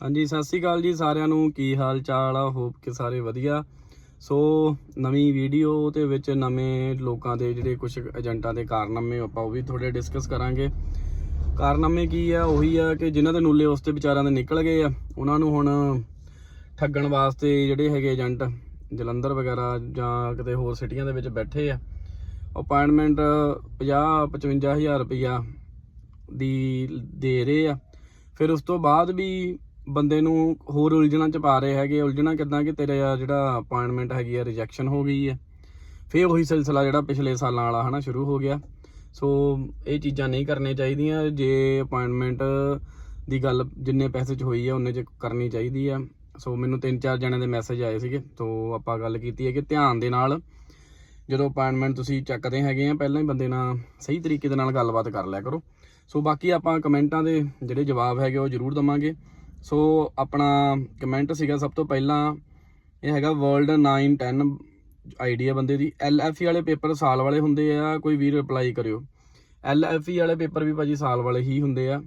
ਹਾਂਜੀ, ਸਤਿ ਸ੍ਰੀ ਅਕਾਲ ਜੀ ਸਾਰਿਆਂ ਨੂੰ। ਕੀ ਹਾਲ ਚਾਲ ਆ? ਹੋਪ ਕਿ ਸਾਰੇ ਵਧੀਆ। ਸੋ ਨਵੀਂ ਵੀਡੀਓ ਦੇ ਵਿੱਚ ਨਵੇਂ ਲੋਕਾਂ ਦੇ ਜਿਹੜੇ ਕੁਝ ਏਜੰਟਾਂ ਦੇ ਕਾਰਨਾਮੇ ਆਪਾਂ ਉਹ ਵੀ ਥੋੜੇ ਡਿਸਕਸ ਕਰਾਂਗੇ। ਕਾਰਨਾਮੇ ਕੀ ਆ? ਉਹੀ ਆ ਕਿ ਜਿਨ੍ਹਾਂ ਦੇ ਨੂਲੇ ਉਸ ਤੇ ਵਿਚਾਰਿਆਂ ਦੇ ਨਿਕਲ ਗਏ ਆ, ਉਹਨਾਂ ਨੂੰ ਹੁਣ ਠੱਗਣ ਵਾਸਤੇ ਜਿਹੜੇ ਹੈਗੇ ਏਜੰਟ ਜਲੰਧਰ ਵਗੈਰਾ ਜਾਂ ਕਿਤੇ ਹੋਰ ਸਿਟੀਆਂ ਦੇ ਵਿੱਚ ਬੈਠੇ ਆ। ਅਪਾਇੰਟਮੈਂਟ 50 55000 ਰੁਪਇਆ ਦੀ ਦੇ ਰਹੇ ਆ। ਫਿਰ ਉਸ ਤੋਂ ਬਾਅਦ ਵੀ ਬੰਦੇ ਨੂੰ ਹੋਰ ਉਲਝਣਾ ਚ ਪਾ ਰਹੇ ਹੈਗੇ ਉਲਝਣਾ ਕਿਦਾਂ ਕਿ ਤੇਰੇ ਜਿਹੜਾ ਅਪਾਇੰਟਮੈਂਟ ਹੈਗੀ ਆ ਰਿਜੈਕਸ਼ਨ ਹੋ ਗਈ ਹੈ ਫਿਰ ਉਹੀ ਸਿਲਸਿਲਾ ਜਿਹੜਾ ਪਿਛਲੇ ਸਾਲਾਂ ਵਾਲਾ ਹਨਾ, ਸ਼ੁਰੂ ਹੋ ਗਿਆ। ਸੋ ਇਹ ਚੀਜ਼ਾਂ ਨਹੀਂ ਕਰਨੀਆਂ ਚਾਹੀਦੀਆਂ। ਜੇ ਅਪਾਇੰਟਮੈਂਟ ਦੀ ਗੱਲ ਜਿੰਨੇ ਪੈਸੇ ਚ ਹੋਈ ਹੈ ਉਹਨੇ ਚ ਕਰਨੀ ਚਾਹੀਦੀ ਆ। ਸੋ ਮੈਨੂੰ ਤਿੰਨ ਚਾਰ ਜਣਿਆਂ ਦੇ ਮੈਸੇਜ ਆਏ ਸੀਗੇ। ਸੋ ਆਪਾਂ ਗੱਲ ਕੀਤੀ ਹੈ ਕਿ ਧਿਆਨ ਦੇ ਨਾਲ। ਜਦੋਂ ਅਪਾਇੰਟਮੈਂਟ ਤੁਸੀਂ ਚੱਕਦੇ ਹੈਗੇ ਆ, ਪਹਿਲਾਂ ਹੀ ਬੰਦੇ ਨਾਲ ਸਹੀ ਤਰੀਕੇ ਦੇ ਨਾਲ ਗੱਲਬਾਤ ਕਰ ਲਿਆ ਕਰੋ। ਸੋ ਬਾਕੀ ਆਪਾਂ ਕਮੈਂਟਾਂ ਦੇ ਜਿਹੜੇ ਜਵਾਬ ਹੈਗੇ ਉਹ ਜ਼ਰੂਰ ਦਵਾਂਗੇ। ਸੋ ਆਪਣਾ ਕਮੈਂਟ ਸੀਗਾ ਸਭ ਤੋਂ ਪਹਿਲਾਂ, ਇਹ ਹੈਗਾ ਵਰਲਡ 910 ਆਈਡੀਆ ਬੰਦੇ ਦੀ। ਐਲਐਫਈ ਵਾਲੇ ਪੇਪਰ ਸਾਲ ਵਾਲੇ ਹੁੰਦੇ ਆ, ਕੋਈ ਵੀਰ ਅਪਲਾਈ ਕਰਿਓ। ਐਲਐਫਈ ਵਾਲੇ ਪੇਪਰ ਵੀ ਭਾਜੀ ਸਾਲ ਵਾਲੇ ਹੀ ਹੁੰਦੇ ਆ।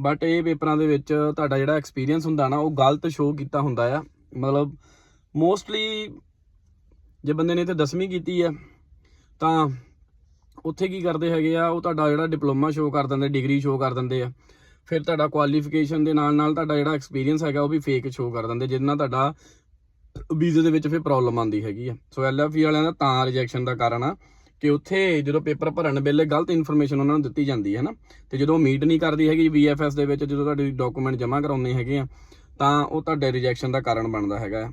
ਬਟ ਇਹ ਪੇਪਰਾਂ ਦੇ ਵਿੱਚ ਤੁਹਾਡਾ ਜਿਹੜਾ ਐਕਸਪੀਰੀਅੰਸ ਹੁੰਦਾ ਨਾ, ਉਹ ਗਲਤ ਸ਼ੋਅ ਕੀਤਾ ਹੁੰਦਾ ਆ। ਮਤਲਬ ਮੋਸਟਲੀ ਜੇ ਬੰਦੇ ਨੇ ਇੱਥੇ 10ਵੀਂ ਕੀਤੀ ਆ, ਤਾਂ ਉੱਥੇ ਕੀ ਕਰਦੇ ਹੈਗੇ ਆ, ਉਹ ਤੁਹਾਡਾ ਜਿਹੜਾ ਡਿਪਲੋਮਾ ਸ਼ੋਅ ਕਰ ਦਿੰਦੇ ਡਿਗਰੀ ਸ਼ੋਅ ਕਰ ਦਿੰਦੇ ਆ। ਫਿਰ ਤੁਹਾਡਾ ਕੁਆਲੀਫਿਕੇਸ਼ਨ ਦੇ ਨਾਲ ਨਾਲ ਤੁਹਾਡਾ ਜਿਹੜਾ ਐਕਸਪੀਰੀਅੰਸ ਹੈਗਾ ਉਹ ਵੀ ਫੇਕ ਸ਼ੋਅ ਕਰ ਦਿੰਦੇ, ਜਿਹਦੇ ਨਾਲ ਤੁਹਾਡਾ ਵੀਜ਼ੇ ਦੇ ਵਿੱਚ ਫਿਰ ਪ੍ਰੋਬਲਮ ਆਉਂਦੀ ਹੈਗੀ ਆ। ਸੋ ਐਲਐਫਈ ਵਾਲਿਆਂ ਦਾ ਤਾਂ ਰਿਜੈਕਸ਼ਨ ਦਾ ਕਾਰਨ ਆ ਕਿ ਉੱਥੇ ਜਦੋਂ ਪੇਪਰ ਭਰਨ ਵੇਲੇ ਗਲਤ ਇਨਫੋਰਮੇਸ਼ਨ ਉਹਨਾਂ ਨੂੰ ਦਿੱਤੀ ਜਾਂਦੀ ਹੈ ਨਾ, ਤੇ ਜਦੋਂ ਮੀਟ ਨਹੀਂ ਕਰਦੀ ਹੈਗੀ ਵੀਐਫਐਸ ਦੇ ਵਿੱਚ, ਜਦੋਂ ਤੁਹਾਡੀ ਡਾਕੂਮੈਂਟ ਜਮ੍ਹਾਂ ਕਰਾਉਂਦੇ ਹੈਗੇ ਆ, ਤਾਂ ਉਹ ਤੁਹਾਡੇ ਰਿਜੈਕਸ਼ਨ ਦਾ ਕਾਰਨ ਬਣਦਾ ਹੈਗਾ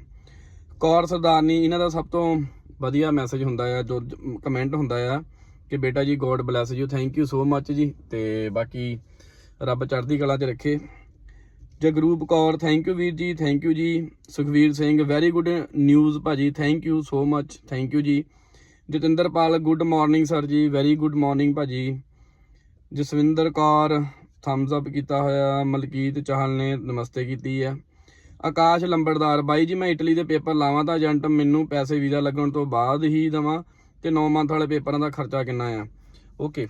ਕੌਰ ਸਰਦਾਰਨੀ, ਇਹਨਾਂ ਦਾ ਸਭ ਤੋਂ ਵਧੀਆ ਮੈਸੇਜ ਹੁੰਦਾ ਆ, ਜੋ ਕਮੈਂਟ ਹੁੰਦਾ ਆ ਕਿ ਬੇਟਾ ਜੀ God bless you thank you so much ਜੀ, ਤੇ ਬਾਕੀ ਰੱਬ ਚੜ੍ਹਦੀ ਕਲਾ 'ਚ ਰੱਖੇ। ਜਗਰੂਪ ਕੌਰ ਥੈਂਕ ਯੂ ਵੀਰ ਜੀ ਥੈਂਕ ਯੂ ਜੀ। Sukhvir Singh very good news ਭਾਜੀ thank you so much thank you ਜੀ। ਜਤਿੰਦਰਪਾਲ ਗੁੱਡ ਮਾਰਨਿੰਗ ਸਰ ਜੀ ਵੈਰੀ ਗੁੱਡ ਮਾਰਨਿੰਗ ਭਾਜੀ। ਜਸਵਿੰਦਰ ਕੌਰ ਥੰਬਸ ਅਪ ਕੀਤਾ ਹੋਇਆ, ਮਲਕੀਤ ਚਾਹਲ ਨੇ ਨਮਸਤੇ ਕੀਤੀ ਹੈ। ਆਕਾਸ਼ ਲੰਬੜਦਾਰ, ਬਾਈ ਜੀ ਮੈਂ ਇਟਲੀ ਦੇ ਪੇਪਰ ਲਾਵਾਂ ਤਾਂ ਏਜੰਟ, ਮੈਨੂੰ ਪੈਸੇ ਵੀਜ਼ਾ ਲੱਗਣ ਤੋਂ ਬਾਅਦ ਹੀ ਦਵਾਂ ਤੇ 9 ਮੰਥ ਵਾਲੇ ਪੇਪਰਾਂ ਦਾ ਖਰਚਾ ਕਿੰਨਾ ਆ? ਓਕੇ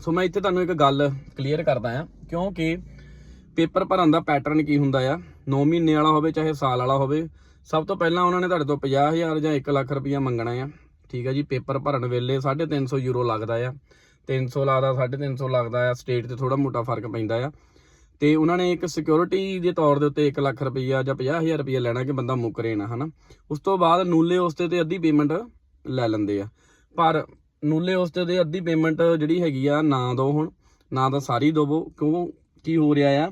ਸੋ ਮੈਂ ਇੱਥੇ ਤੁਹਾਨੂੰ ਇੱਕ ਗੱਲ ਕਲੀਅਰ ਕਰਦਾ ਆ ਕਿਉਂਕਿ ਪੇਪਰ ਭਰਨ ਦਾ ਪੈਟਰਨ ਕੀ ਹੁੰਦਾ ਆ? 9 ਮਹੀਨੇ ਵਾਲਾ ਹੋਵੇ, ਚਾਹੇ ਸਾਲ ਵਾਲਾ ਹੋਵੇ, ਸਭ ਤੋਂ ਪਹਿਲਾਂ ਉਹਨਾਂ ਨੇ ਤੁਹਾਡੇ ਤੋਂ 50000 ਜਾਂ 1 ਲੱਖ ਰੁਪਈਆ ਮੰਗਣਾ ਆ। ਠੀਕ ਆ ਜੀ, ਪੇਪਰ ਭਰਨ ਵੇਲੇ 350 ਯੂਰੋ ਲੱਗਦਾ ਆ। 300 ਲੱਗਦਾ 350 ਲੱਗਦਾ ਆ ਸਟੇਟ ਤੇ ਥੋੜਾ ਮੋਟਾ ਫ਼ਰਕ ਪੈਂਦਾ ਆ। ਤੇ ਉਹਨਾਂ ਨੇ ਇੱਕ ਸਿਕਿਉਰਿਟੀ ਦੇ ਤੌਰ ਦੇ ਉੱਤੇ 1 ਲੱਖ ਰੁਪਈਆ ਜਾਂ 50000 ਰੁਪਈਆ ਲੈਣਾ ਕਿ ਬੰਦਾ ਮੁੱਕਰੇ ਨਾ, ਹਨਾ? ਉਸ ਤੋਂ ਬਾਅਦ ਨੂਲੇ ਉਸ ਤੇ ਅੱਧੀ ਪੇਮੈਂਟ ਲੈ ਲੈਂਦੇ ਆ। ਪਰ ਨੂਲੇ ਉਸਤੇ ਦੇ ਅੱਧੀ ਪੇਮੈਂਟ ਜਿਹੜੀ ਹੈਗੀ ਆ, ਨਾ ਦੋ ਹੁਣ, ਨਾ ਤਾਂ ਸਾਰੀ ਦਵੋ ਕਿਉਂ, ਕੀ ਹੋ ਰਿਹਾ ਆ?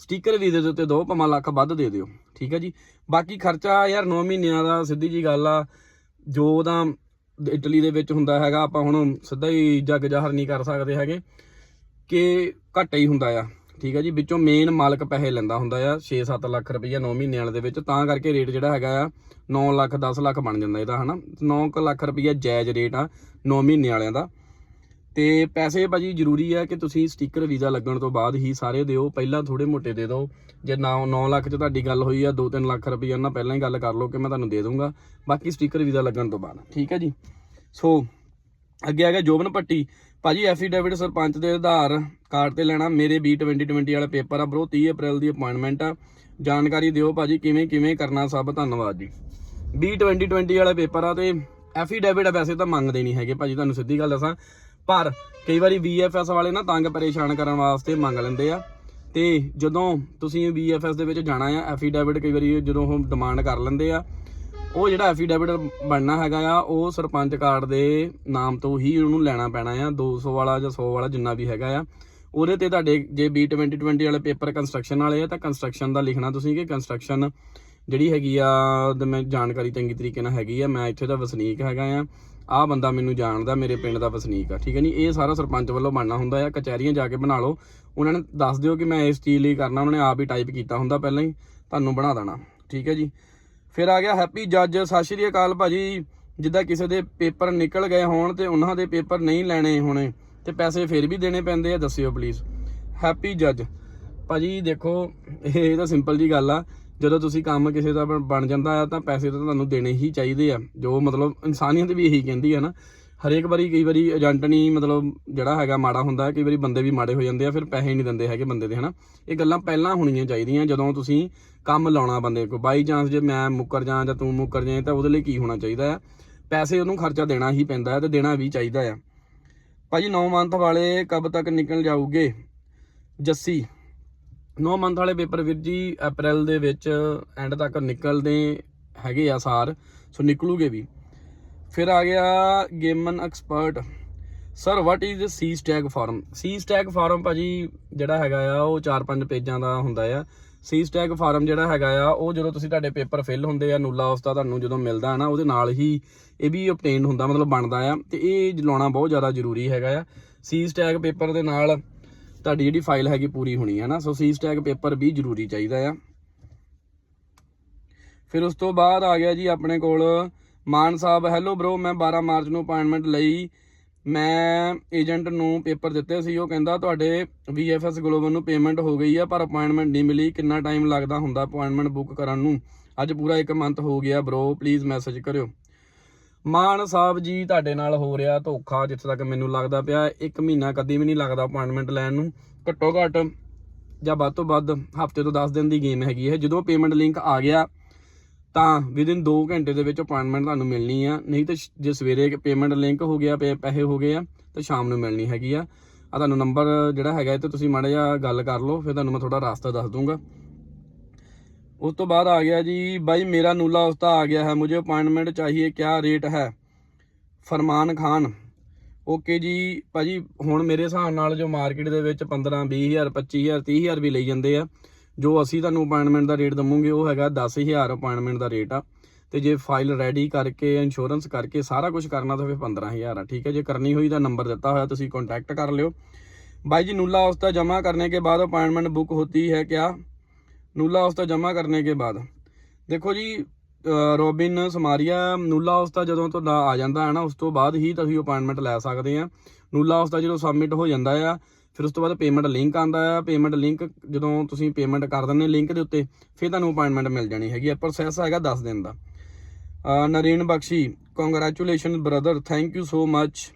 ਸਟicker ਵੀ ਦੇ ਉੱਤੇ ਦੋ ਭਾਵੇਂ ਲੱਖ ਵੱਧ ਦੇ ਦਿਓ, ਠੀਕ ਹੈ ਜੀ? ਬਾਕੀ ਖਰਚਾ ਯਾਰ 9 ਮਹੀਨਿਆਂ ਦਾ ਸਿੱਧੀ ਜੀ ਗੱਲ ਆ, ਜੋ ਉਹਦਾ ਇਟਲੀ ਦੇ ਵਿੱਚ ਹੁੰਦਾ ਹੈਗਾ, ਆਪਾਂ ਹੁਣ ਸਿੱਧਾ ਹੀ ਜੱਗ ਜ਼ਾਹਰ ਨਹੀਂ ਕਰ ਸਕਦੇ ਹੈਗੇ, ਕਿ ਘੱਟ ਹੀ ਹੁੰਦਾ ਆ। ਠੀਕ ਹੈ ਜੀ, ਵਿੱਚੋਂ ਮੇਨ ਮਾਲਕ ਪੈਸੇ ਲੈਂਦਾ ਹੁੰਦਾ ਆ 6-7 ਲੱਖ ਰੁਪਈਆ 9 ਮਹੀਨੇ ਵਾਲੇ ਦੇ ਵਿੱਚ, ਤਾਂ ਕਰਕੇ ਰੇਟ ਜਿਹੜਾ ਹੈਗਾ ਆ 9 ਲੱਖ 10 ਲੱਖ ਬਣ ਜਾਂਦਾ ਇਹਦਾ, ਹਨਾ? 9 ਲੱਖ ਰੁਪਈਆ ਜਾਇਜ਼ ਰੇਟ ਆ 9 ਮਹੀਨੇ ਵਾਲਿਆਂ ਦਾ। ਤੇ ਪੈਸੇ ਭਾਜੀ ਜ਼ਰੂਰੀ ਆ ਕਿ ਤੁਸੀਂ ਸਟicker ਵੀਜ਼ਾ ਲੱਗਣ ਤੋਂ ਬਾਅਦ ਹੀ ਸਾਰੇ ਦਿਓ, ਪਹਿਲਾਂ ਥੋੜੇ ਮੋਟੇ ਦੇ ਦਿਓ। ਜੇ 9 9 ਲੱਖ 'ਚ ਤੁਹਾਡੀ ਗੱਲ ਹੋਈ ਆ 2-3 ਲੱਖ ਰੁਪਈਆ ਨਾਲ ਪਹਿਲਾਂ ਹੀ ਗੱਲ ਕਰ ਲਓ ਕਿ ਮੈਂ ਤੁਹਾਨੂੰ ਦੇ ਦੂੰਗਾ ਬਾਕੀ ਸਟicker ਵੀਜ਼ਾ ਲੱਗਣ ਤੋਂ ਬਾਅਦ, ਠੀਕ ਹੈ ਜੀ? ਸੋ ਅੱਗੇ ਆ ਗਿਆ ਜੋਬਨ ਪੱਟੀ ਭਾਜੀ ਐਫੀਡੇਵਿਟ ਸਰਪੰਚ ਦੇ ਆਧਾਰ ਕਾਰਡ ਤੇ ਲੈਣਾ ਮੇਰੇ ਬੀ 2020 ਵਾਲਾ ਪੇਪਰ ਆ ਬ్రో 30 ਅਪ੍ਰੈਲ ਦੀ ਅਪਾਇੰਟਮੈਂਟ ਆ। ਜਾਣਕਾਰੀ ਦਿਓ ਭਾਜੀ, ਕਿਵੇਂ ਕਿਵੇਂ ਕਰਨਾ ਸਭ, ਧੰਨਵਾਦ ਜੀ। ਬੀ 2020 ਵਾਲਾ ਪੇਪਰ ਆ ਤੇ ਐਫੀਡੇਵਿਟ ਆ, ਵੈਸੇ ਤਾਂ ਮੰਗਦੇ ਨਹੀਂ ਹੈਗੇ ਭਾਜੀ, ਤੁਹਾਨੂੰ ਸਿੱਧੀ ਗੱਲ ਦੱਸਾਂ। ਪਰ ਕਈ ਵਾਰੀ VFS ਵਾਲੇ ਨਾ ਤੰਗ ਪਰੇਸ਼ਾਨ ਕਰਨ ਵਾਸਤੇ ਮੰਗ ਲੈਂਦੇ ਆ। ਤੇ ਜਦੋਂ ਤੁਸੀਂ VFS ਦੇ ਵਿੱਚ ਜਾਣਾ ਆ, ਐਫੀਡੇਵਿਟ ਕਈ ਵਾਰੀ ਜਦੋਂ ਉਹ ਡਿਮਾਂਡ ਕਰ ਲੈਂਦੇ ਆ ਉਹ ਜਿਹੜਾ ਐਫੀਡੇਵਿਟ ਬਣਨਾ ਹੈਗਾ ਆ, ਉਹ ਸਰਪੰਚ ਕਾਰਡ ਦੇ ਨਾਮ ਤੋਂ ਹੀ ਉਹਨੂੰ ਲੈਣਾ ਪੈਣਾ ਆ 200 ਵਾਲਾ ਜਾਂ 100 ਵਾਲਾ ਜਿੰਨਾ ਵੀ ਹੈਗਾ ਆ। ਉਹਦੇ ਤੇ ਤੁਹਾਡੇ ਜੇ ਬੀ 2020 ਵਾਲੇ ਪੇਪਰ ਕੰਸਟਰਕਸ਼ਨ ਵਾਲੇ ਆ, ਤਾਂ ਕੰਸਟਰਕਸ਼ਨ ਦਾ ਲਿਖਣਾ ਤੁਸੀਂ ਕਿ ਕੰਸਟਰਕਸ਼ਨ ਜਿਹੜੀ ਹੈਗੀ ਆ ਤੇ ਮੈਂ ਜਾਣਕਾਰੀ ਚੰਗੀ ਤਰੀਕੇ ਨਾਲ ਹੈਗੀ ਆ, ਮੈਂ ਇੱਥੇ ਦਾ ਵਸਨੀਕ ਹੈਗਾ ਆ। ਆਹ ਬੰਦਾ ਮੈਨੂੰ ਜਾਣਦਾ, ਮੇਰੇ ਪਿੰਡ ਦਾ ਵਸਨੀਕ ਆ, ਠੀਕ ਹੈ ਨਹੀਂ ਇਹ ਸਾਰਾ ਸਰਪੰਚ ਵੱਲੋਂ ਬਣਨਾ ਹੁੰਦਾ ਆ, ਕਚਹਿਰੀਆਂ ਜਾ ਕੇ ਬਣਾ ਲਓ। ਉਹਨਾਂ ਨੇ ਦੱਸ ਦਿਓ ਕਿ ਮੈਂ ਇਸ ਚੀਜ਼ ਲਈ ਕਰਨਾ, ਉਹਨਾਂ ਨੇ ਆਪ ਹੀ ਟਾਈਪ ਕੀਤਾ ਹੁੰਦਾ ਪਹਿਲਾਂ ਹੀ, ਤੁਹਾਨੂੰ ਬਣਾ ਦੇਣਾ, ਠੀਕ ਹੈ ਜੀ। ਫਿਰ ਆ ਗਿਆ ਹੈਪੀ ਜੱਜ। ਸਤਿ ਸ਼੍ਰੀ ਅਕਾਲ ਭਾਜੀ। ਜਿੱਦਾਂ ਕਿਸੇ ਦੇ ਪੇਪਰ ਨਿਕਲ ਗਏ ਹੋਣ ਤੇ ਉਹਨਾਂ ਦੇ ਪੇਪਰ ਨਹੀਂ ਲੈਣੇ ਹੋਣੇ, ਤੇ ਪੈਸੇ ਫਿਰ ਵੀ ਦੇਣੇ ਪੈਂਦੇ ਆ, ਦੱਸਿਓ ਪਲੀਜ਼ ਹੈਪੀ ਜੱਜ। ਭਾਜੀ ਦੇਖੋ, ਇਹ ਤਾਂ ਸਿੰਪਲ ਜੀ ਗੱਲ ਆ। ਜਦੋਂ ਤੁਸੀਂ ਕੰਮ ਕਿਸੇ ਦਾ ਬਣ- ਬਣ ਜਾਂਦਾ ਆ, ਤਾਂ ਪੈਸੇ ਤਾਂ ਤੁਹਾਨੂੰ ਦੇਣੇ ਹੀ ਚਾਹੀਦੇ ਆ। ਜੋ ਮਤਲਬ ਇਨਸਾਨੀਅਤ ਵੀ ਇਹੀ ਕਹਿੰਦੀ ਆ ਨਾ। ਹਰੇਕ ਵਾਰੀ ਕਈ ਵਾਰੀ ਏਜੰਟ ਨਹੀਂ ਮਤਲਬ ਜਿਹੜਾ ਹੈਗਾ ਮਾੜਾ ਹੁੰਦਾ, ਕਈ ਵਾਰੀ ਬੰਦੇ ਵੀ ਮਾੜੇ ਹੋ ਜਾਂਦੇ ਆ, ਫਿਰ ਪੈਸੇ ਨਹੀਂ ਦਿੰਦੇ ਹੈਗੇ ਬੰਦੇ ਦੇ, ਹਨਾ? ਇਹ ਗੱਲਾਂ ਪਹਿਲਾਂ ਹੋਣੀਆਂ ਚਾਹੀਦੀਆਂ, ਜਦੋਂ ਤੁਸੀਂ ਕੰਮ ਲਾਉਣਾ ਬੰਦੇ ਕੋ ਬਾਈ ਚਾਂਸ ਜੇ ਮੈਂ ਮੁੱਕਰ ਜਾਂ ਜਾਂ ਤੂੰ ਮੁੱਕਰ ਜਾਏ, ਤਾਂ ਉਹਦੇ ਲਈ ਕੀ ਹੋਣਾ ਚਾਹੀਦਾ ਆ? ਪੈਸੇ ਉਹਨੂੰ ਖਰਚਾ ਦੇਣਾ ਹੀ ਪੈਂਦਾ ਹੈ ਤੇ ਦੇਣਾ ਵੀ ਚਾਹੀਦਾ ਆ। ਭਾਜੀ 9 ਮੰਥ ਵਾਲੇ ਕਬ ਤੱਕ ਨਿਕਲ ਜਾਊਗੇ? ਜੱਸੀ 9 ਮੰਥ ਵਾਲੇ ਪੇਪਰ ਵੀਰ ਜੀ ਅਪ੍ਰੈਲ ਦੇ ਵਿੱਚ ਐਂਡ ਤੱਕ ਨਿਕਲਦੇ ਹੈਗੇ ਆ ਸਾਰ, ਸੋ ਨਿਕਲੂਗੇ ਵੀ। ਫਿਰ ਆ ਗਿਆ ਗੇਮਨ expert. Sir what is C stag farm C stag farm ਭਾਜੀ ਜਿਹੜਾ ਹੈਗਾ ਆ, ਉਹ 4-5 ਪੇਜਾਂ ਦਾ ਹੁੰਦਾ ਆ। ਸੀ ਸਟੈਗ ਫਾਰਮ ਜਿਹੜਾ ਹੈਗਾ ਆ, ਉਹ ਜਦੋਂ ਤੁਸੀਂ ਤੁਹਾਡੇ ਪੇਪਰ ਫਿਲ ਹੁੰਦੇ ਆ ਨੂਲਾ ਉਸ ਦਾ ਤੁਹਾਨੂੰ ਜਦੋਂ ਮਿਲਦਾ ਹੈ ਨਾ, ਉਹਦੇ ਨਾਲ ਹੀ ਇਹ ਵੀ obtained ਹੁੰਦਾ, ਮਤਲਬ ਬਣਦਾ ਆ। ਤੇ ਇਹ ਲਾਉਣਾ ਬਹੁਤ ਜ਼ਿਆਦਾ ਜ਼ਰੂਰੀ ਹੈਗਾ ਆ। ਸੀ ਸਟੈਗ ਪੇਪਰ ਦੇ ਨਾਲ ਤੁਹਾਡੀ ਜਿਹੜੀ ਫਾਈਲ ਹੈਗੀ ਪੂਰੀ ਹੋਣੀ ਹੈ ਨਾ, ਸੋ ਸੀ ਸਟੈਗ ਪੇਪਰ ਵੀ ਜ਼ਰੂਰੀ ਚਾਹੀਦਾ ਆ। ਫਿਰ ਉਸ ਤੋਂ ਬਾਅਦ ਆ ਗਿਆ ਜੀ ਆਪਣੇ ਕੋਲ ਮਾਨ ਸਾਹਿਬ ਹੈਲੋ ਬ్రో ਮੈਂ 12 ਮਾਰਚ ਨੂੰ ਅਪਾਇੰਟਮੈਂਟ ਲਈ। ਮੈਂ ਏਜੰਟ ਨੂੰ ਪੇਪਰ ਦਿੱਤੇ ਸੀ, ਉਹ ਕਹਿੰਦਾ ਤੁਹਾਡੇ VFS ਗਲੋਬਲ ਨੂੰ ਪੇਮੈਂਟ ਹੋ ਗਈ ਆ, ਪਰ ਅਪਾਇੰਟਮੈਂਟ ਨਹੀਂ ਮਿਲੀ। ਕਿੰਨਾ ਟਾਈਮ ਲੱਗਦਾ ਹੁੰਦਾ ਅਪਾਇੰਟਮੈਂਟ ਬੁੱਕ ਕਰਨ ਨੂੰ? ਅੱਜ ਪੂਰਾ 1 ਮੰਥ ਹੋ ਗਿਆ ਬ్రో ਪਲੀਜ਼ ਮੈਸੇਜ ਕਰਿਓ। ਮਾਨ ਸਾਹਿਬ ਜੀ, ਤੁਹਾਡੇ ਨਾਲ ਹੋ ਰਿਹਾ ਧੋਖਾ, ਜਿੱਥੇ ਤੱਕ ਮੈਨੂੰ ਲੱਗਦਾ ਪਿਆ, ਇੱਕ ਮਹੀਨਾ ਕਦੀ ਵੀ ਨਹੀਂ ਲੱਗਦਾ ਅਪਾਇੰਟਮੈਂਟ ਲੈਣ ਨੂੰ। ਘੱਟੋ ਘੱਟ ਜਾਂ ਵੱਧ ਤੋਂ ਵੱਧ ਹਫ਼ਤੇ ਤੋਂ 10 ਦਿਨ ਦੀ ਗੇਮ ਹੈਗੀ ਹੈ। ਜਦੋਂ ਪੇਮੈਂਟ ਲਿੰਕ ਆ ਗਿਆ ਤਾਂ ਵਿਦਿਨ 2 ਘੰਟੇ ਦੇ ਵਿੱਚ ਅਪਾਇੰਟਮੈਂਟ ਤੁਹਾਨੂੰ ਮਿਲਣੀ ਆ। ਨਹੀਂ ਤਾਂ ਜੇ ਸਵੇਰੇ ਪੇਮੈਂਟ ਲਿੰਕ ਹੋ ਗਿਆ ਪੈਸੇ ਹੋ ਗਏ ਆ, ਤਾਂ ਸ਼ਾਮ ਨੂੰ ਮਿਲਣੀ ਹੈਗੀ ਆ। ਆ ਤੁਹਾਨੂੰ ਨੰਬਰ ਜਿਹੜਾ ਹੈਗਾ ਤੇ ਤੁਸੀਂ ਮਾੜਾ ਜਿਹਾ ਗੱਲ ਕਰ ਲਓ, ਫਿਰ ਤੁਹਾਨੂੰ ਮੈਂ ਥੋੜਾ ਰਾਸਤਾ ਦੱਸ ਦੂੰਗਾ। ਉਸ ਤੋਂ ਬਾਅਦ ਆ ਗਿਆ ਜੀ, ਬਾਈ ਮੇਰਾ ਨੂਲਾ ਉਸਤਾ ਆ ਗਿਆ ਹੈ ਮੈਨੂੰ ਅਪਾਇੰਟਮੈਂਟ ਚਾਹੀਏ, ਕਿਆ ਰੇਟ ਹੈ? ਫਰਮਾਨ ਖਾਨ। ਓਕੇ ਜੀ, ਭਾਜੀ ਹੁਣ ਮੇਰੇ ਹਿਸਾਬ ਨਾਲ ਜੋ ਮਾਰਕੀਟ ਦੇ ਵਿੱਚ 15 20000 25000 30000 ਵੀ ਲਈ ਜਾਂਦੇ ਆ। ਜੋ ਅਸੀਂ ਤੁਹਾਨੂੰ ਅਪਾਇੰਟਮੈਂਟ ਦਾ ਰੇਟ ਦਵਾਂਗੇ ਉਹ ਹੈਗਾ 10000 ਅਪਾਇੰਟਮੈਂਟ ਦਾ ਰੇਟ ਆ ਤੇ ਜੇ ਫਾਈਲ ਰੈਡੀ ਕਰਕੇ ਇੰਸ਼ੋਰੈਂਸ ਕਰਕੇ ਸਾਰਾ ਕੁਝ ਕਰਨਾ ਤਾਂ ਫਿਰ 15000 ਆ ਠੀਕ ਹੈ ਜੇ ਕਰਨੀ ਹੋਈ ਤਾਂ ਨੰਬਰ ਦਿੱਤਾ ਹੋਇਆ ਤੁਸੀਂ ਕੰਟੈਕਟ ਕਰ ਲਿਓ भाई जी नूला औस्ता जमा करने के बाद अपॉइंटमेंट बुक होती है क्या ਨੂਲਾ ਔਸਤਾ ਜਮ੍ਹਾਂ ਕਰਨੇ ਕੇ ਬਾਅਦ ਦੇਖੋ ਜੀ ਅਹ ਰੋਬਿਨ ਸਮਾਰੀਆ ਨੂਲਾ ਔਸਤਾ ਜਦੋਂ ਤੁਹਾਡਾ ਆ ਜਾਂਦਾ ਹੈ ਨਾ ਉਸ ਤੋਂ ਬਾਅਦ ਹੀ ਤੁਸੀਂ ਅਪਾਇੰਟਮੈਂਟ ਲੈ ਸਕਦੇ ਆ ਨੂਲਾ ਔਸਤਾ ਜਦੋਂ ਸਬਮਿਟ ਹੋ ਜਾਂਦਾ ਆ ਫਿਰ ਉਸ ਤੋਂ ਬਾਅਦ ਪੇਮੈਂਟ ਲਿੰਕ ਆਂਦਾ ਆ ਪੇਮੈਂਟ ਲਿੰਕ ਜਦੋਂ ਤੁਸੀਂ ਪੇਮੈਂਟ ਕਰ ਦਿੰਦੇ ਲਿੰਕ ਦੇ ਉੱਤੇ, ਫਿਰ ਤੁਹਾਨੂੰ ਅਪਾਇੰਟਮੈਂਟ ਮਿਲ ਜਾਣੀ ਹੈਗੀ ਆ। ਪ੍ਰੋਸੈਸ ਹੈਗਾ 10 ਦਿਨ ਦਾ। ਅਹ Naren Bakshi congratulation brother thank you so much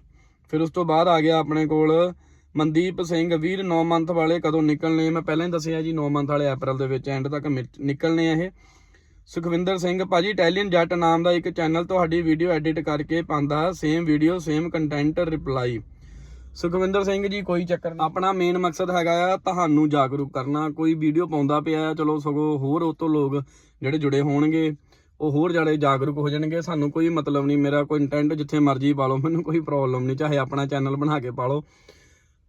ਫਿਰ ਉਸ ਤੋਂ ਬਾਅਦ ਆ ਗਿਆ ਆਪਣੇ ਕੋਲ ਮਨਦੀਪ ਸਿੰਘ, ਵੀਰ 9 ਮੰਥ ਵਾਲੇ ਕਦੋਂ ਨਿਕਲਣੇ? ਮੈਂ ਪਹਿਲਾਂ ਹੀ ਦੱਸਿਆ ਜੀ 9 ਮੰਥ ਵਾਲੇ ਅਪ੍ਰੈਲ ਦੇ ਵਿੱਚ ਐਂਡ ਤੱਕ ਮਿਲ- ਨਿਕਲਣੇ ਆ ਇਹ। ਸੁਖਵਿੰਦਰ ਸਿੰਘ, ਭਾਜੀ ਇਟਾਲੀਅਨ ਜੱਟ ਨਾਮ ਦਾ ਇੱਕ ਚੈਨਲ ਤੁਹਾਡੀ ਵੀਡੀਓ ਐਡਿਟ ਕਰਕੇ ਪਾਉਂਦਾ same video same content reply Sukhwinder Singh ji ਕੋਈ ਚੱਕਰ ਨਹੀਂ। ਆਪਣਾ ਮੇਨ ਮਕਸਦ ਹੈਗਾ ਆ ਤੁਹਾਨੂੰ ਜਾਗਰੂਕ ਕਰਨਾ। ਕੋਈ ਵੀਡੀਓ ਪਾਉਂਦਾ ਪਿਆ ਆ, ਚਲੋ ਸਗੋਂ ਹੋਰ ਉਹ ਤੋਂ ਲੋਕ ਜਿਹੜੇ ਜੁੜੇ ਹੋਣਗੇ ਉਹ ਹੋਰ ਜਿਹੜੇ ਜਾਗਰੂਕ ਹੋ ਜਾਣਗੇ। ਸਾਨੂੰ ਕੋਈ ਮਤਲਬ ਨਹੀਂ ਮੇਰਾ ਕੋਈ ਇੰਟੈਂਟ ਜਿੱਥੇ ਮਰਜ਼ੀ ਪਾ ਲਓ ਮੈਨੂੰ ਕੋਈ ਪ੍ਰੋਬਲਮ ਨਹੀਂ ਚਾਹੇ ਆਪਣਾ ਚੈਨਲ ਬਣਾ ਕੇ ਪਾ ਲਓ।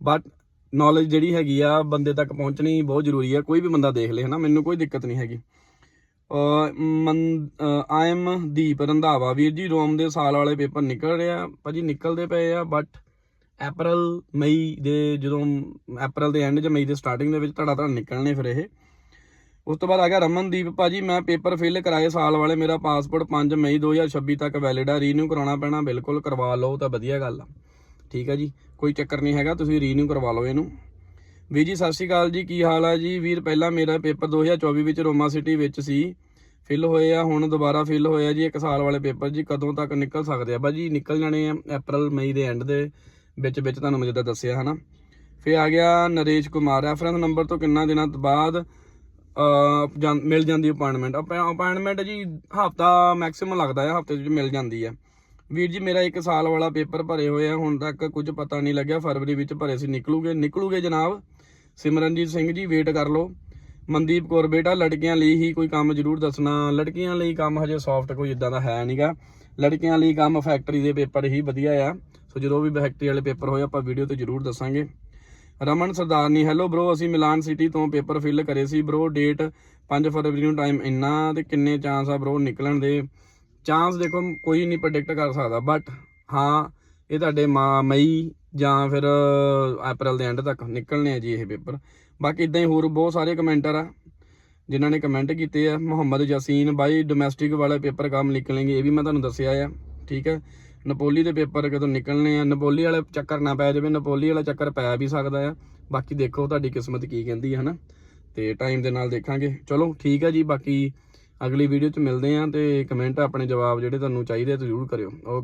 ਬਟ ਨੌਲੇਜ ਜਿਹੜੀ ਹੈਗੀ ਆ ਬੰਦੇ ਤੱਕ ਪਹੁੰਚਣੀ ਬਹੁਤ ਜ਼ਰੂਰੀ ਹੈ ਕੋਈ ਵੀ ਬੰਦਾ ਦੇਖ ਲੇ ਹਨਾ ਮੈਨੂੰ ਕੋਈ ਦਿੱਕਤ ਨਹੀਂ ਹੈਗੀ। ਆਈ ਐਮ ਦੀਪ ਰੰਧਾਵਾ। ਵੀਰ ਜੀ ਰੋਮ ਦੇ ਸਾਲ ਵਾਲੇ ਪੇਪਰ ਨਿਕਲ ਰਿਹਾ ਭਾਜੀ ਨਿਕਲਦੇ ਪਏ ਆ ਬਟ ਅਪ੍ਰੈਲ ਮਈ ਦੇ ਜਦੋਂ ਅਪ੍ਰੈਲ ਦੇ ਐਂਡ ਜਾਂ ਮਈ ਦੇ ਸਟਾਰਟਿੰਗ ਦੇ ਵਿੱਚ ਧੜਾ ਧੜਾ ਨਿਕਲਣੇ ਫਿਰ ਇਹ। ਉਸ ਤੋਂ ਬਾਅਦ ਆ ਗਿਆ ਰਮਨਦੀਪ ਭਾਜੀ, ਮੈਂ ਪੇਪਰ ਫਿਲ ਕਰਾਏ ਸਾਲ ਵਾਲੇ, ਮੇਰਾ ਪਾਸਪੋਰਟ 5 ਮਈ 2026 ਤੱਕ ਵੈਲਿਡ ਆ ਰੀਨਿਊ ਕਰਾਉਣਾ ਪੈਣਾ, ਬਿਲਕੁਲ ਕਰਵਾ ਲਓ ਤਾਂ ਵਧੀਆ ਗੱਲ ਆ। ਠੀਕ ਆ ਜੀ, ਕੋਈ ਚੱਕਰ ਨਹੀਂ ਹੈਗਾ, ਤੁਸੀਂ ਰੀਨਿਊ ਕਰਵਾ ਲਓ ਇਹਨੂੰ। ਵੀਰ ਜੀ, ਸਤਿ ਸ਼੍ਰੀ ਅਕਾਲ ਜੀ, ਕੀ ਹਾਲ ਆ ਜੀ? ਵੀਰ, ਪਹਿਲਾਂ ਮੇਰਾ ਪੇਪਰ 2024 ਵਿੱਚ ਰੋਮਾ ਸਿਟੀ ਵਿੱਚ ਸੀ ਫਿਲ ਹੋਏ ਆ, ਹੁਣ ਦੁਬਾਰਾ ਫਿਲ ਹੋਇਆ ਜੀ, ਇੱਕ ਸਾਲ ਵਾਲੇ ਪੇਪਰ ਜੀ, ਕਦੋਂ ਤੱਕ ਨਿਕਲ ਸਕਦੇ ਆ? ਬਾਜੀ, ਨਿਕਲ ਜਾਣੇ ਆ ਅਪ੍ਰੈਲ ਮਈ ਦੇ ਐਂਡ ਦੇ। ਵਿੱਚ ਵਿੱਚ ਤੁਹਾਨੂੰ ਮੈਂ ਜਿੱਦਾਂ ਦੱਸਿਆ, ਹਨਾ? ਫਿਰ ਆ ਗਿਆ ਨਰੇਸ਼ ਕੁਮਾਰ ਰੈਫਰੈਂਸ ਨੰਬਰ ਤੋਂ ਕਿੰਨਾ ਦਿਨਾਂ ਬਾਅਦ ਜਾਂ- ਮਿਲ ਜਾਂਦੀ ਅਪਾਇੰਟਮੈਂਟ ਅਪਾਇੰਟਮੈਂਟ ਜੀ ਹਫਤਾ ਮੈਕਸਿਮਮ ਲੱਗਦਾ ਹੈ ਹਫ਼ਤੇ ਵਿੱਚ ਮਿਲ ਜਾਂਦੀ ਹੈ ਵੀਰ ਜੀ, ਮੇਰਾ 1 ਸਾਲ ਵਾਲਾ ਪੇਪਰ ਭਰੇ ਹੋਏ ਆ, ਹੁਣ ਤੱਕ ਕੁਝ ਪਤਾ ਨਹੀਂ ਲੱਗਿਆ, ਫਰਵਰੀ ਵਿੱਚ ਭਰੇ ਸੀ, ਨਿਕਲੂਗੇ ਨਿਕਲੂਗੇ ਜਨਾਬ। ਸਿਮਰਨਜੀਤ ਸਿੰਘ ਜੀ ਵੇਟ ਕਰ ਲਓ। ਮਨਦੀਪ ਕੌਰ, ਬੇਟਾ, ਲੜਕੀਆਂ ਲਈ ਹੀ ਕੋਈ ਕੰਮ ਜ਼ਰੂਰ ਦੱਸਣਾ। ਲੜਕੀਆਂ ਲਈ ਕੰਮ ਹਜੇ ਸੌਫਟ ਕੋਈ ਇਦਾਂ ਦਾ ਹੈ ਨਹੀਂਗਾ ਲੜਕੀਆਂ ਲਈ ਕੰਮ ਫੈਕਟਰੀ ਦੇ ਪੇਪਰ ਹੀ ਵਧੀਆ ਆ। ਸੋ ਜਦੋਂ ਵੀ ਬੈਕਟਰੀ ਵਾਲੇ ਪੇਪਰ ਹੋਏ, ਆਪਾਂ ਵੀਡੀਓ ਤੇ ਜ਼ਰੂਰ ਦੱਸਾਂਗੇ। ਰਮਨ ਸਰਦਾਰਨੀ ਹੈਲੋ ਬ్రో ਅਸੀਂ ਮਿਲਾਨ ਸਿਟੀ ਤੋਂ ਪੇਪਰ ਫਿਲ ਕਰੇ ਸੀ। ਬ్రో ਡੇਟ 5 ਫਰਵਰੀ ਨੂੰ ਟਾਈਮ ਇੰਨਾ ਤੇ ਕਿੰਨੇ ਚਾਂਸ ਆ ਬ్రో ਨਿਕਲਣ ਦੇ? ਚਾਂਸ ਦੇਖੋ, ਕੋਈ ਨਹੀਂ ਪ੍ਰੈਡਿਕਟ ਕਰ ਸਕਦਾ ਬਟ ਹਾਂ, ਇਹ ਤੁਹਾਡੇ ਮਈ ਜਾਂ ਫਿਰ ਅਪ੍ਰੈਲ ਦੇ ਐਂਡ ਤੱਕ ਨਿਕਲਣੇ ਆ ਜੀ ਇਹ ਪੇਪਰ। ਬਾਕੀ ਇਦਾਂ ਹੀ ਹੋਰ ਬਹੁਤ ਸਾਰੇ ਕਮੈਂਟਰ ਆ, ਜਿਨ੍ਹਾਂ ਨੇ ਕਮੈਂਟ ਕੀਤੇ ਆ। ਮੁਹੰਮਦ ਜਸੀਨ ਬਾਈ ਡੋਮੈਸਟਿਕ ਵਾਲੇ ਪੇਪਰ ਕੰਮ ਨਿਕਲਣਗੇ, ਇਹ ਵੀ ਮੈਂ ਤੁਹਾਨੂੰ ਦੱਸਿਆ ਆ, ਠੀਕ ਹੈ ਨਪੋਲੀ ਦੇ ਪੇਪਰ ਕਦੋਂ ਨਿਕਲਣੇ ਆ, ਨਪੋਲੀ ਵਾਲੇ ਚੱਕਰ ਨਾ ਪੈ ਜਾਵੇ, ਨਪੋਲੀ ਵਾਲਾ ਚੱਕਰ ਪੈ ਵੀ ਸਕਦਾ ਆ। ਬਾਕੀ ਦੇਖੋ ਤੁਹਾਡੀ ਕਿਸਮਤ ਕੀ ਕਹਿੰਦੀ ਹੈ ਹਨਾ? ਤੇ ਟਾਈਮ ਦੇ ਨਾਲ ਦੇਖਾਂਗੇ। ਚਲੋ ਠੀਕ ਹੈ ਜੀ, ਬਾਕੀ ਅਗਲੀ ਵੀਡੀਓ 'ਚ ਮਿਲਦੇ ਆਂ ਤੇ ਕਮੈਂਟ ਆਪਣੇ ਜਵਾਬ ਜਿਹੜੇ ਤੁਹਾਨੂੰ ਚਾਹੀਦੇ ਆ, ਜ਼ਰੂਰ ਕਰਿਓ। ਓਕੇ